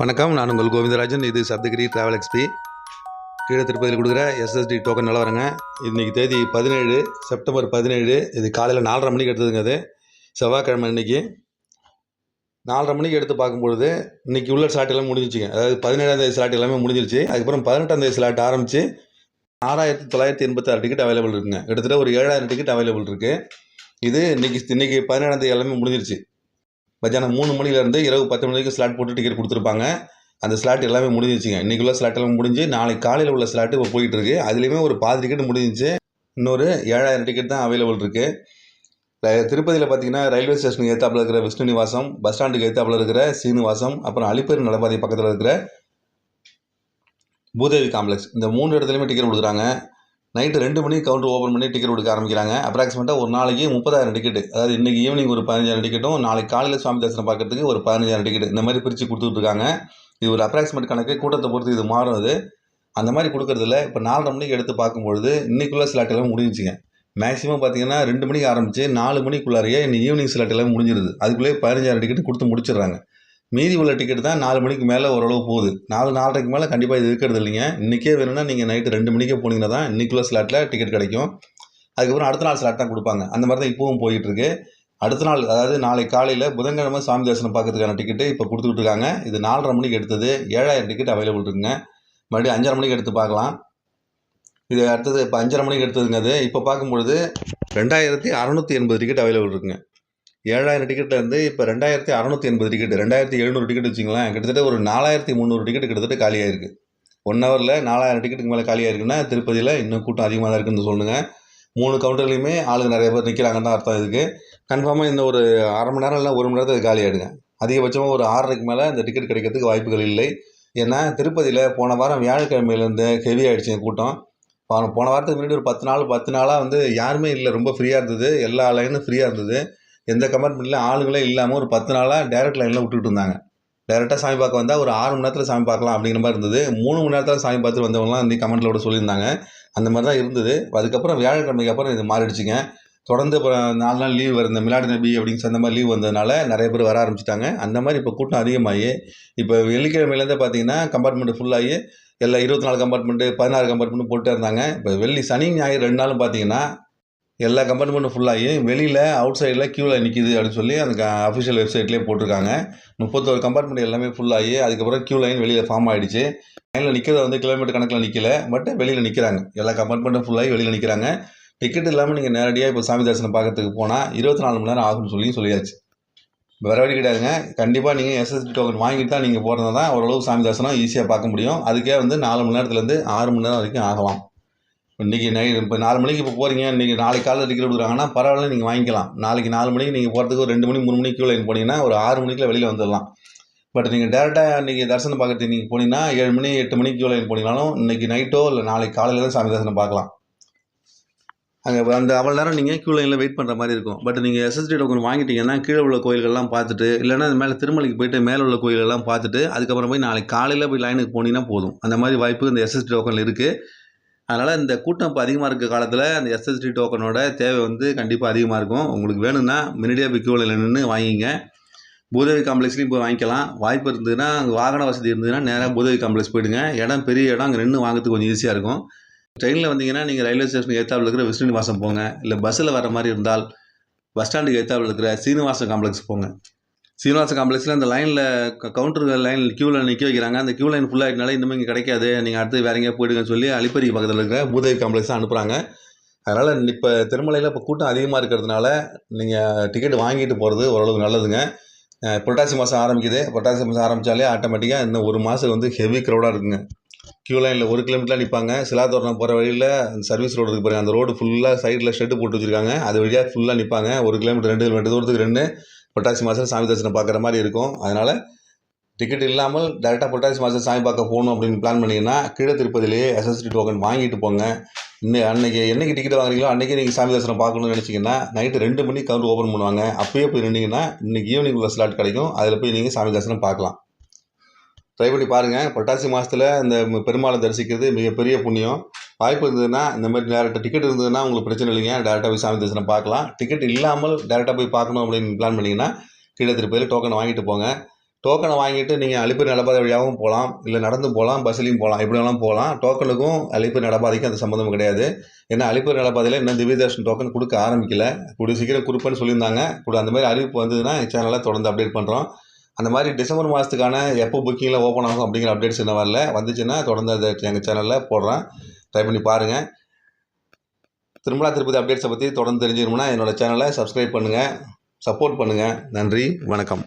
வணக்கம் நான் உங்கள் கோவிந்தராஜன். இது சப்தகிரி ட்ராவல் எக்ஸ்பி கீழே திருப்பதியில் கொடுக்குற எஸ்எஸ்டி டோக்கன் நல்லா வரங்க. இன்றைக்கி தேதி பதினேழு செப்டம்பர் பதினேழு. இது காலையில் நாலரை மணிக்கு எடுத்ததுங்க அது. செவ்வாய்க்கிழமை இன்றைக்கி நாலரை மணிக்கு எடுத்து பார்க்கும்பொழுது இன்றைக்கி உள்ள ஸ்லாட் எல்லாம் முடிஞ்சிச்சுங்க அதாவது பதினேழாம் தேதி ஸ்லாட் எல்லாமே முடிஞ்சிருச்சு. அதுக்கப்புறம் பதினெட்டாம் தேதி ஸ்லாட் ஆரம்பித்து ஆறாயிரத்தி தொள்ளாயிரத்தி எண்பத்தாறு டிக்கெட் அவைலபிள் இருக்குங்க. கிட்டத்தட்ட ஒரு ஏழாயிரம் டிக்கெட் அவைலபிள் இருக்குது இது இன்றைக்கி இன்னைக்கு பதினேழாம் தேதி எல்லாமே முடிஞ்சிருச்சு. மத்தியானம் மூணு மணிலேருந்து இரவு பத்து மணி வரைக்கும் ஸ்லாட் போட்டு டிக்கெட் கொடுத்துருப்பாங்க. அந்த ஸ்லாட் எல்லாமே முடிஞ்சிச்சுங்க. இன்றைக்குள்ள ஸ்லாட் எல்லாம் முடிஞ்சு நாளைக்கு காலையில் உள்ள ஸ்லாட்டு இப்போ போயிட்டு இருக்கு. அதுலேயுமே ஒரு பாதி டிக்கெட் முடிஞ்சிச்சு. இன்னொரு ஏழாயிரம் டிக்கெட் தான் அவைலபிள் இருக்குது திருப்பதியில் பார்த்தீங்கன்னா ரயில்வே ஸ்டேஷனுக்கு ஏத்தாப்புல இருக்கிற விஷ்ணு நிவாசம் பஸ் ஸ்டாண்டுக்கு ஏற்றாப்பில் இருக்கிற சீனிவாசம் அப்புறம் அலிப்பேர் நடப்பாதை பக்கத்தில் இருக்கிற பூதேவி காம்ப்ளெக்ஸ் இந்த மூணு இடத்துலையுமே டிக்கெட் கொடுக்குறாங்க. நைட்டு ரெண்டு மணிக்கு கவுண்டர் ஓப்பன் பண்ணி டிக்கெட் கொடுக்க ஆரம்பிக்கிறாங்க. அப்ராக்சிமேட்டாக ஒரு நாளைக்கு முப்பதாயிரம் டிக்கெட் அதாவது இன்றைக்கி ஈவினிங் ஒரு பதினஞ்சாயிரம் டிக்கெட்டும் நாளைக்கு காலையில் சுவாமி தரிசனம் பார்க்கறதுக்கு ஒரு பதினஞ்சாயிரம் டிக்கெட் இந்த மாதிரி பிரித்து கொடுத்துட்ருக்காங்க இது ஒரு அப்ராக்சிமேட் கணக்கு. கூட்டத்தை பொறுத்து இது மாறும் அது. அந்த மாதிரி கொடுக்குறதில்ல. இப்போ நாலரை மணிக்கு எடுத்து பார்க்கும்பொழுது இன்றைக்குள்ளே ஸ்லாட் எல்லாம் முடிஞ்சுங்க மேக்ஸிமம் பார்த்தீங்கன்னா ரெண்டு மணிக்கு ஆரம்பித்து நாலு மணிக்குள்ளாரையே இன்னைக்கு ஈவினிங் ஸ்லாட் எல்லாம் முடிஞ்சிருது. அதுக்குள்ளேயே பதினஞ்சாயிரம் டிக்கெட் கொடுத்து முடிச்சிடுறாங்க. மீதி உள்ள டிக்கெட் தான் நாலு மணிக்கு மேலே ஓரளவு போகுது. நாலு நாலரைக்கு மேலே கண்டிப்பாக இது இருக்கிறது இல்லைங்க. இன்றைக்கே வேணும்னா நீங்கள் நைட்டு ரெண்டு மணிக்கே போனீங்கன்னா தான் இன்றைக்குள்ள ஸ்லாட்டில் டிக்கெட் கிடைக்கும். அதுக்கப்புறம் அடுத்த நாள் ஸ்லாட் தான் கொடுப்பாங்க. அந்த மாதிரி தான் இப்போவும் போயிட்டுருக்கு அடுத்த நாள் அதாவது நாளை காலையில் புதன்கிழமை சாமி தரிசனம் பார்க்கறதுக்கான டிக்கெட்டு இப்போ கொடுத்துக்கிட்டு இருக்காங்க. இது நாலரை மணிக்கு எடுத்தது. ஏழாயிரம் டிக்கெட் அவைலபிள் இருக்குங்க. மறுபடியும் அஞ்சரை மணிக்கு எடுத்து பார்க்கலாம். இது அடுத்தது இப்போ அஞ்சரை மணிக்கு எடுத்ததுங்க அது. இப்போ பார்க்கும்பொழுது ரெண்டாயிரத்தி அறநூற்றி எண்பது டிக்கெட் அவைலபிள் இருக்குங்க. ஏழாயிரம் டிக்கெட்டில் இருந்து இப்போ ரெண்டாயிரத்தி அறநூற்றி எண்பது டிக்கெட் ரெண்டாயிரத்தி எழுநூறு டிக்கெட் வச்சிங்களேன் கிட்டத்தட்ட ஒரு நாலாயிரத்தி முந்நூறு டிக்கெட் கிட்டத்தட்ட காலியாயிருக்கு. ஒன் ஹவரில் நாலாயிரம் டிக்கெட்டுக்கு மேலே காலியாயிருக்குன்னா திருப்பதியில் இன்னும் கூட்டம் அதிகமாக தான் இருக்குன்னு சொல்லுங்கள் மூணு கவுண்டர்லையுமே ஆளுங்க நிறைய பேர் நிற்கிறாங்கன்னு தான் அர்த்தம் இதுக்கு. கன்ஃபார்மாக இந்த ஒரு அரை மணி நேரம் இல்லை ஒரு மணி நேரத்துக்கு காலி ஆகிடுங்க அதிகபட்சமாக ஒரு ஆறரைக்கு மேலே இந்த டிக்கெட் கிடைக்கிறதுக்கு வாய்ப்புகள் இல்லை. ஏன்னா திருப்பதியில் போன வாரம் வியாழக்கிழமையிலேருந்து ஹெவி ஆகிடுச்சு கூட்டம். போன வாரத்துக்கு முன்னாடி ஒரு பத்து நாள் பத்து நாளாக வந்து யாருமே இல்லை ரொம்ப ஃப்ரீயாக இருந்தது. எல்லா லைனும் ஃப்ரீயாக இருந்தது. எந்த கம்பார்ட்மெண்ட்லையும் ஆளுங்களே இல்லாமல் ஒரு பத்து நாளாக டேரக்ட் லைனில் விட்டுட்டு இருந்தாங்க. டேரெக்டாக சாமி பார்க்க வந்தால் ஒரு ஆறு மணி நேரத்தில் சாமி பார்க்கலாம் அப்படிங்கிற மாதிரி இருந்தது. மூணு மணி நேரத்தில் சாமி பார்த்துட்டு வந்தவங்களாம் வந்து கமெண்ட்டில் கூட சொல்லியிருந்தாங்க. அந்த மாதிரி தான் இருந்தது. அதுக்கப்புறம் வியாழக்கிழமைக்கு அப்புறம் இது மாறிடுச்சுங்க. தொடர்ந்து இப்போ நாலு நாள் லீவ் வருது இந்த மிலாடி நபி அப்படின்னு அந்த மாதிரி லீவ் வந்ததுனால நிறைய பேர் வர ஆரம்பிச்சிட்டாங்க. அந்த மாதிரி இப்போ கூட்டம் அதிகமாகி இப்போ வெள்ளிக்கிழமையிலேருந்து பார்த்தீங்கன்னா கம்பார்ட்மெண்ட் ஃபுல்லாகி எல்லா இருபத்தி நாலு கம்பார்ட்மெண்ட்டு பதினாறு கம்பார்ட்மெண்ட் போட்டு இருந்தாங்க. இப்போ வெள்ளி சனி ஞாயிறு ரெண்டு நாளும் பார்த்தீங்கன்னா எல்லா கம்பார்ட்மெண்ட்டும் ஃபுல்லாகி வெளியில் அவுட் சைடில் க்யூவில் நிற்கிது அப்படின்னு சொல்லி அந்த அஃபிஷியல் வெப்சைட்லேயே போட்டிருக்காங்க. முப்பத்தோரு கம்பார்ட்மெண்ட் எல்லாமே ஃபுல்லாகி அதுக்கப்புறம் க்யூ லைன் வெளியில் ஃபார்ம் ஆகிடுச்சு லைனில் நிற்கிறத வந்து கிலோமீட்டர் கணக்கில் நிற்கல பட் வெளியில் நிற்கிறாங்க எல்லா கம்பார்ட்மெண்ட்டும் ஃபுல்லாகி வெளியில் நிற்கிறாங்க டிக்கெட் இல்லாமல் நீங்கள் நேரடியாக இப்போ சாமி தரிசனம் பார்க்கறதுக்கு போனால் இருபத்தி நாலு மணி நேரம் ஆகும்னு சொல்லி சொல்லியாச்சு. வேறு வழி கிடையாதுங்க. கண்டிப்பாக நீங்கள் எஸ்எஸ்டி டோக்கன் வாங்கிட்டு தான் நீங்கள் போகிறதா தான் ஓரளவு சாமி தரிசனம் ஈஸியாக பார்க்க முடியும். அதுக்கே வந்து நாலு மணி நேரத்துலேருந்து ஆறு மணி நேரம் வரைக்கும் ஆகலாம். இன்றைக்கி நைட் இப்போ நாலு மணிக்கு இப்போ போகிறீங்க இன்றைக்கி நாளைக்கு காலையில் டிக்கெட் கொடுக்குறாங்கன்னா பரவாயில்ல நீங்கள் வாங்கிக்கலாம். நாளைக்கு நாலு மணிக்கு நீங்கள் போகிறதுக்கு ஒரு ரெண்டு மணி மூணு மணிக்கு க்யூ லைன் போனீங்கன்னா ஒரு ஆறு மணிக்குள்ள வெளியில் வந்துடலாம். பட் நீங்கள் டேரெக்டாக இன்றைக்கி தரிசனம் பார்க்குறது நீங்கள் போனீங்கன்னா ஏழு மணி எட்டு மணிக்கு க்யூ லைன் போனீங்கனாலும் இன்றைக்கி நைட்டோ இல்லை நாளைக்கு காலையில் தான் சாமி தரிசனம் பார்க்கலாம். அங்கே அந்த அவ்வளோ நேரம் நீங்கள் க்யூ லைனில் வெயிட் பண்ணுற மாதிரி இருக்கும். பட் நீங்கள் எஸ்எஸ்டி டோக்கன் வாங்கிட்டீங்கன்னா கீழே உள்ள கோயில்கள்லாம் பார்த்துட்டு இல்லைன்னா அது மேலே திருமலைக்கு போயிட்டு மேலே உள்ள கோயிலெல்லாம் பார்த்துட்டு அதுக்கப்புறம் போய் நாளைக்கு காலையில் போய் லைனுக்கு போனீங்கன்னா போதும். அந்த மாதிரி வாய்ப்பு இந்த எஸ்எஸ்டி டோக்கனில் இருக்குது அதனால் இந்த கூட்டம் இப்போ அதிகமாக இருக்க காலத்தில் அந்த எஸ்எஸ்டி டோக்கனோட தேவை வந்து கண்டிப்பாக அதிகமாக இருக்கும். உங்களுக்கு வேணும்னா முன்னாடியே போய் க்யூவில் நின்று வாங்கிங்க. பூதேவி காம்ப்ளெக்ஸ்லேயும் போய் வாங்கிக்கலாம். வாய்ப்பு இருந்ததுன்னா அங்கே வாகன வசதி இருந்ததுன்னா நேராக பூதேவி காம்ப்ளெக்ஸ் போயிடுங்க. இடம் பெரிய இடம் அங்கே நின்று வாங்கிறதுக்கு கொஞ்சம் ஈஸியாக இருக்கும். ட்ரெயினில் வந்தீங்கன்னா நீங்கள் ரயில்வே ஸ்டேஷனுக்கு ஏத்தாவில் இருக்கிற விஷ்ணு போங்க. இல்லை பஸ்ஸில் வர மாதிரி இருந்தால் பஸ் ஸ்டாண்டுக்கு ஏத்தாவில் இருக்கிற சீனிவாசம் காம்ப்ளெக்ஸ் போங்க. சீனிவாச காம்ப்ளெக்ஸில் அந்த லைனில் கவுண்டர் லைன் க்யூவில் நிற்க வைக்கிறாங்க. அந்த க்யூ லைன் ஃபுல்லாகிட்டனால இன்னும் இங்கே கிடைக்காது. நீங்கள் அடுத்து வேற எங்கேயா போயிடுங்கன்னு சொல்லி அலிப்பரி பக்கத்தில் இருக்கிற பூதேவி காம்ப்ளெக்ஸ் அனுப்புகிறாங்க அதனால் இப்போ திருமலையில் இப்போ கூட்டம் அதிகமாக இருக்கிறதுனால நீங்கள் டிக்கெட் வாங்கிட்டு போகிறது ஓரளவு நல்லதுங்க. புரட்டாசி மாதம் ஆரம்பிக்குது. புரட்டாசி மாதம் ஆரம்பித்தாலே ஆட்டோமேட்டிக்காக இன்னும் ஒரு மாதம் வந்து ஹெவி க்ரௌடாக இருக்குங்க. க்யூ லைனில் ஒரு கிலோமீட்டரில் நிற்பாங்க சிலாத்தோரணம் போகிற வழியில் சர்வீஸ் ரோடு இருக்கு பாருங்கள் அந்த ரோடு ஃபுல்லாக சைடில் ஷெட்டு போட்டு வச்சுருக்காங்க. அது வழியாக ஃபுல்லாக நிற்பாங்க ஒரு கிலோமீட்டர் ரெண்டு கிலோமீட்டர் தூரத்துக்கு ரெண்டு. புரட்டாசி மாதம் சாமி தரிசனம் பார்க்குற மாதிரி இருக்கும். அதனால் டிக்கெட் இல்லாமல் டேரெக்டாக புரட்டாசி மாதம் சாமி பார்க்க போகணும் அப்படின்னு பிளான் பண்ணிங்கன்னா கீழே திருப்பதிலேயே எஸ்எஸ்டி டோக்கன் வாங்கிட்டு போங்க. இன்னும் அன்றைக்கி என்னைக்கு டிக்கெட் வாங்குறீங்களோ அன்றைக்கி நீங்கள் சாமி தரிசனம் பார்க்கணும்னு நினச்சிங்கன்னா நைட்டு ரெண்டு மணிக்கு கவுண்ட் ஓப்பன் பண்ணுவாங்க. அப்போயே போய் நின்னீங்கன்னா இன்றைக்கி ஈவினிங் உள்ள ஸ்லாட் கிடைக்கும். அதில் போய் நீங்கள் சாமி தரிசனம் பார்க்கலாம். ட்ரை பண்ணி பாருங்கள் புரட்டாசி மாதத்தில் இந்த பெருமாளை தரிசிக்கிறது மிகப்பெரிய புண்ணியம். வாய்ப்பு இருந்ததுன்னா இந்த மாதிரி டேரெக்டாக டிக்கெட் இருந்ததுன்னா உங்களுக்கு பிரச்சனை இல்லைங்க. டேரெக்டாக போய் சாமி தரிசனம் பார்க்கலாம். டிக்கெட் இல்லாமல் டேரெக்டாக போய் பார்க்கணும் அப்படின்னு பிளான் பண்ணிங்கன்னா கீழே திருப்பதியில் டோக்கனை வாங்கிட்டு போங்க. டோக்கனை வாங்கிட்டு நீங்கள் அழிப்பு நடப்பாதை வழியாகவும் போகலாம். இல்லை நடந்து போகலாம் பஸ்லேயும் போகலாம் எப்படி வேணாலும் போகலாம். டோக்கனுக்கும் அழிப்பு நடப்பாதைக்கும் அந்த சம்மந்தம் கிடையாது. ஏன்னா அழிப்பு நடப்பாதையில் இன்னும் திவ்யதர்ஷன் டோக்கன் கொடுக்க ஆரம்பிக்கல. கூடிய சீக்கிரம் கொடுப்பேன்னு சொல்லியிருந்தாங்க. கூட அந்த மாதிரி அறிவிப்பு வந்ததுன்னா சேனலில் தொடர்ந்து அப்டேட் பண்ணுறோம் அந்த மாதிரி டிசம்பர் மாதத்துக்கான எப்போ புக்கிங்கில் ஓப்பன் ஆகும் அப்படிங்கிற அப்டேட்ஸ் இன்னும் வரல. வந்துச்சுன்னா தொடர்ந்து அதை எங்கள் சேனலில் போடுறேன். ட்ரை பண்ணி பாருங்கள் திருமலா திருப்பதி அப்டேட்ஸை பற்றி தொடர்ந்து தெரிஞ்சுக்கணும்னா என்னோட சேனலை சப்ஸ்கிரைப் பண்ணுங்கள் சப்போர்ட் பண்ணுங்கள் நன்றி வணக்கம்.